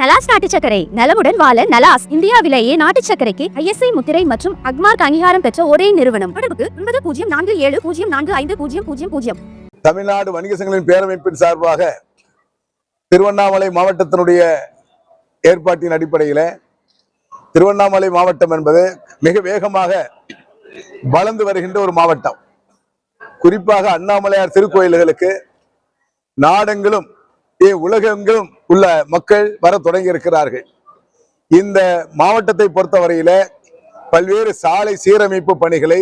நலாஸ் நாட்டு சக்கரை நலமுடன் வாழ நலாஸ் இந்தியாவிலேயே நாட்டு சக்கரைக்கு ஐஎஸ்ஐ முத்திரை மற்றும் அக்மார்க் அங்கீகாரம் பெற்ற ஒரே நிறுவனம். தொடர்புக்கு ஒன்பது பூஜ்ஜியம் நான்கு ஏழு பூஜ்ஜியம் நான்கு ஐந்து பூஜ்ஜியம் பூஜ்ஜியம் பூஜ்ஜியம். தமிழ்நாடு வணிக சங்கங்களின் பேரமைப்பின் சார்பாக திருவண்ணாமலை மாவட்டத்தினுடைய ஏற்பாட்டின் அடிப்படையில் திருவண்ணாமலை மாவட்டம் என்பது மிக வேகமாக வளர்ந்து வருகின்ற ஒரு மாவட்டம். குறிப்பாக அண்ணாமலையார் திருக்கோயில்களுக்கு நாடெங்கிலும் உலகெங்கிலும் உள்ள மக்கள் வர தொடங்கி இருக்கிறார்கள் இந்த மாவட்டத்தை பொறுத்தவரையில பல்வேறு சாலை சீரமைப்பு பணிகளை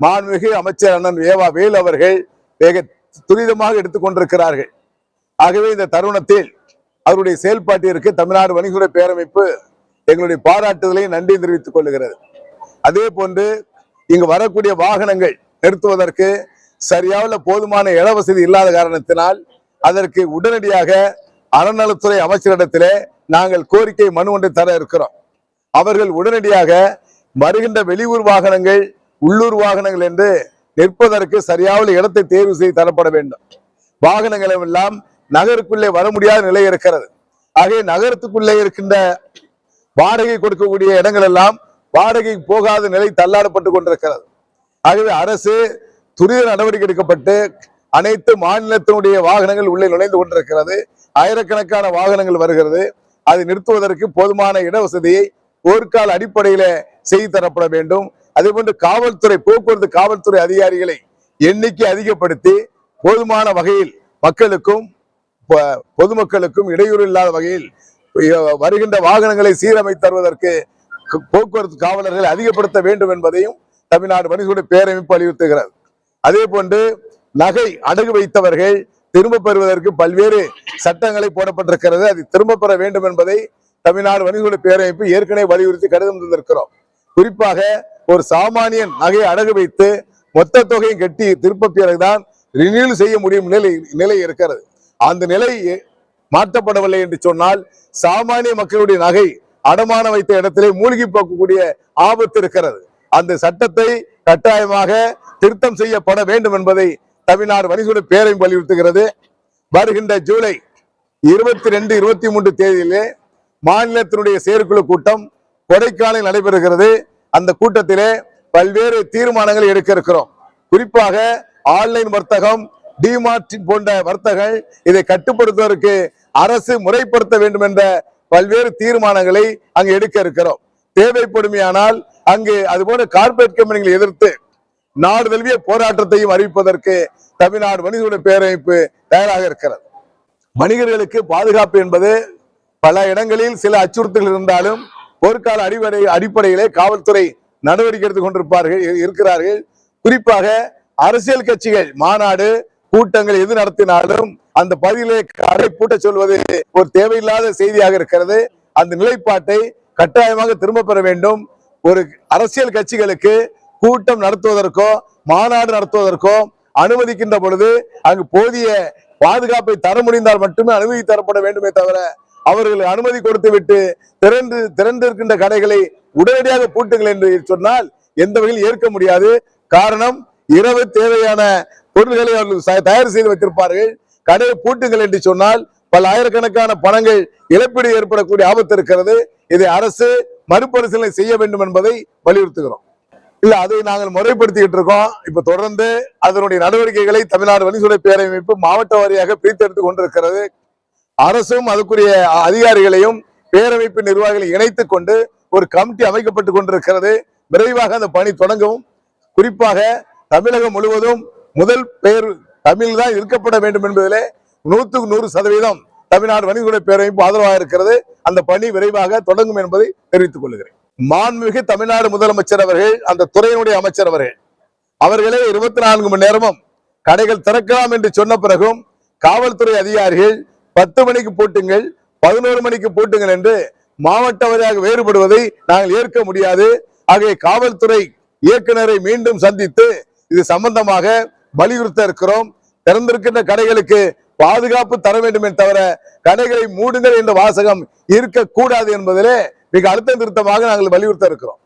மாண்புமிகு அமைச்சர் அண்ணன் ஏவா வேல் அவர்கள் வேக துரிதமாக எடுத்துக்கொண்டிருக்கிறார்கள் ஆகவே இந்த தருணத்தில் அவருடைய செயல்பாட்டிற்கு தமிழ்நாடு வணிகத்துறை பேரமைப்பு எங்களுடைய பாராட்டுதலை நன்றி தெரிவித்துக் கொள்கிறது. அதே போன்று இங்கு வரக்கூடிய வாகனங்கள் நிறுத்துவதற்கு சரியான போதுமான இடவசதி இல்லாத காரணத்தினால் அதற்கு உடனடியாக அறநலத்துறை அமைச்சரிடத்திலே நாங்கள் கோரிக்கை மனு ஒன்றை தர இருக்கிறோம். அவர்கள் உடனடியாக வருகின்ற வெளியூர் வாகனங்கள் உள்ளூர் வாகனங்கள் என்று நிற்பதற்கு சரியான இடத்தை தேர்வு செய்து தரப்பட வேண்டும். வாகனங்கள் எல்லாம் நகருக்குள்ளே வர முடியாத நிலை இருக்கிறது. ஆகவே நகரத்துக்குள்ளே இருக்கின்ற வாடகை கொடுக்கக்கூடிய இடங்கள் எல்லாம் வாடகை போகாத நிலை தள்ளாடப்பட்டு கொண்டிருக்கிறது. ஆகவே அரசு துரித நடவடிக்கை எடுக்கப்பட்டு அனைத்து மாநிலத்தினுடைய வாகனங்கள் உள்ளே நுழைந்து கொண்டிருக்கிறது. ஆயிரக்கணக்கான வாகனங்கள் வருகிறது. அதை நிறுத்துவதற்கு போதுமான இடவசதியை போர்க்கால அடிப்படையில செய்து தரப்பட வேண்டும். அதே போன்று காவல்துறை போக்குவரத்து காவல்துறை அதிகாரிகளை எண்ணிக்கை அதிகப்படுத்தி போதுமான வகையில் மக்களுக்கும் பொதுமக்களுக்கும் இடையூறு இல்லாத வகையில் வருகின்ற வாகனங்களை சீரமைத்து தருவதற்கு போக்குவரத்து காவலர்களை அதிகப்படுத்த வேண்டும் என்பதையும் தமிழ்நாடு வணிகத்துறை பேரமைப்பு வலியுறுத்துகிறது. அதே போன்று நகை அடகு வைத்தவர்கள் திரும்ப பெறுவதற்கு பல்வேறு சட்டங்களை போடப்பட்டிருக்கிறது. அதை திரும்ப பெற வேண்டும் என்பதை தமிழ்நாடு வணிகத்துறை பேரமைப்பு ஏற்கனவே வலியுறுத்தி கடிதம் தந்திருக்கிறோம். குறிப்பாக ஒரு சாமானியன் நகையை அடகு வைத்து மொத்த தொகையும் கட்டி திரும்ப பிறகுதான் ரினியூல் செய்ய முடியும் நிலை நிலை இருக்கிறது. அந்த நிலை மாற்றப்படவில்லை என்று சொன்னால் சாமானிய மக்களுடைய நகை அடமான வைத்த இடத்திலே மூழ்கி போக்கக்கூடிய ஆபத்து இருக்கிறது. அந்த சட்டத்தை கட்டாயமாக திருத்தம் செய்யப்பட வேண்டும் என்பதை தமிழ்நாடு வணிகத்துறை பேரையும் வலியுறுத்துகிறது. வருகின்ற ஜூலை இருபத்தி ரெண்டு இருபத்தி மூன்று தேதியிலே மாநிலத்தினுடைய செயற்குழு கூட்டம் கொடைக்கானல் நடைபெறுகிறது. அந்த கூட்டத்திலே பல்வேறு தீர்மானங்களை எடுக்க இருக்கிறோம். குறிப்பாக ஆன்லைன் வர்த்தகம் டிமார்ட் போன்ற வர்த்தகங்கள் இதை கட்டுப்படுத்துவதற்கு அரசு முறைப்படுத்த வேண்டும் என்ற பல்வேறு தீர்மானங்களை அங்கு எடுக்க இருக்கிறோம். தேவைப்படுமையானால் அங்கு அதுபோன்ற கார்ப்பரேட் கம்பெனிகளை எதிர்த்து நாடு தழுவிய போராட்டத்தையும் அறிவிப்பதற்கு தமிழ்நாடு வணிகத்துறை பேரமைப்பு தயாராக இருக்கிறது. வணிகர்களுக்கு பாதுகாப்பு என்பது பல இடங்களில் சில அச்சுறுத்தல் இருந்தாலும் போர்க்கால அடிப்படை அடிப்படையிலே காவல்துறை நடவடிக்கை எடுத்துக் கொண்டிருப்பார்கள் இருக்கிறார்கள். குறிப்பாக அரசியல் கட்சிகள் மாநாடு கூட்டங்கள் எது நடத்தினாலும் அந்த பகுதியிலே கடை பூட்ட சொல்வது ஒரு தேவையில்லாத செய்தியாக இருக்கிறது. அந்த நிலைப்பாட்டை கட்டாயமாக திரும்ப பெற வேண்டும். ஒரு அரசியல் கட்சிகளுக்கு கூட்டம் நடத்துவதற்கோ மாநாடு நடத்துவதற்கோ அனுமதிக்கின்ற பொழுது அங்கு போதிய பாதுகாப்பை தர முடிந்தால் மட்டுமே அனுமதி தரப்பட வேண்டுமே தவிர அவர்கள் அனுமதி கொடுத்து விட்டு திறந்து திறந்திருக்கின்ற கடைகளை உடனடியாக பூட்டுங்கள் என்று சொன்னால் எந்த வகையில் ஏற்க முடியாது. காரணம் இரவு தேவையான பொருட்களை அவர்கள் தயார் செய்து வைத்திருப்பார்கள். கடையை பூட்டுங்கள் என்று சொன்னால் பல ஆயிரக்கணக்கான பணங்கள் இழப்பீடு ஏற்படக்கூடிய ஆபத்து இருக்கிறது. இதை அரசு மறுபரிசீலனை செய்ய வேண்டும் என்பதை வலியுறுத்துகிறோம். இல்ல அதை நாங்கள் முறைப்படுத்திக்கிட்டு இருக்கோம். இப்ப தொடர்ந்து அதனுடைய நடவடிக்கைகளை தமிழ்நாடு வணிகத்துறை பேரமைப்பு மாவட்ட வாரியாக பிரித்தெடுத்துக் கொண்டிருக்கிறது. அரசும் அதுக்குரிய அதிகாரிகளையும் பேரமைப்பு நிர்வாகிகளை இணைத்துக் கொண்டு ஒரு கமிட்டி அமைக்கப்பட்டுக் கொண்டிருக்கிறது. விரைவாக அந்த பணி தொடங்கவும். குறிப்பாக தமிழகம் முழுவதும் முதல் பெயர் தமிழ் தான் இருக்கப்பட வேண்டும் என்பதிலே நூற்றுக்கு நூறு சதவீதம் தமிழ்நாடு வணிகத்துறை பேரமைப்பு ஆதரவாக இருக்கிறது. அந்த பணி விரைவாக தொடங்கும் என்பதை தெரிவித்துக் கொள்கிறேன். மாண்புமிகு தமிழ்நாடு முதலமைச்சர் அவர்கள் அந்த துறையினுடைய அமைச்சர் அவர்கள். அவர்களே இருபத்தி நான்கு மணி நேரமும் கடைகள் திறக்கலாம் என்று சொன்ன பிறகும் காவல்துறை அதிகாரிகள் பத்து மணிக்கு பூட்டுங்கள் பதினோரு மணிக்கு பூட்டுங்கள் என்று மாவட்ட வாரியாக வேறுபடுவதை நாங்கள் ஏற்க முடியாது. ஆகவே காவல்துறை இயக்குனரை மீண்டும் சந்தித்து இது சம்பந்தமாக வலியுறுத்த இருக்கிறோம். திறந்திருக்கின்ற கடைகளுக்கு பாதுகாப்பு தர வேண்டுமே தவிர கடைகளை மூடுங்கள் என்ற வாசகம் இருக்கக்கூடாது என்பதிலே மிக அழுத்தம் திருத்தமாக நாங்கள் வலியுறுத்த இருக்கிறோம்.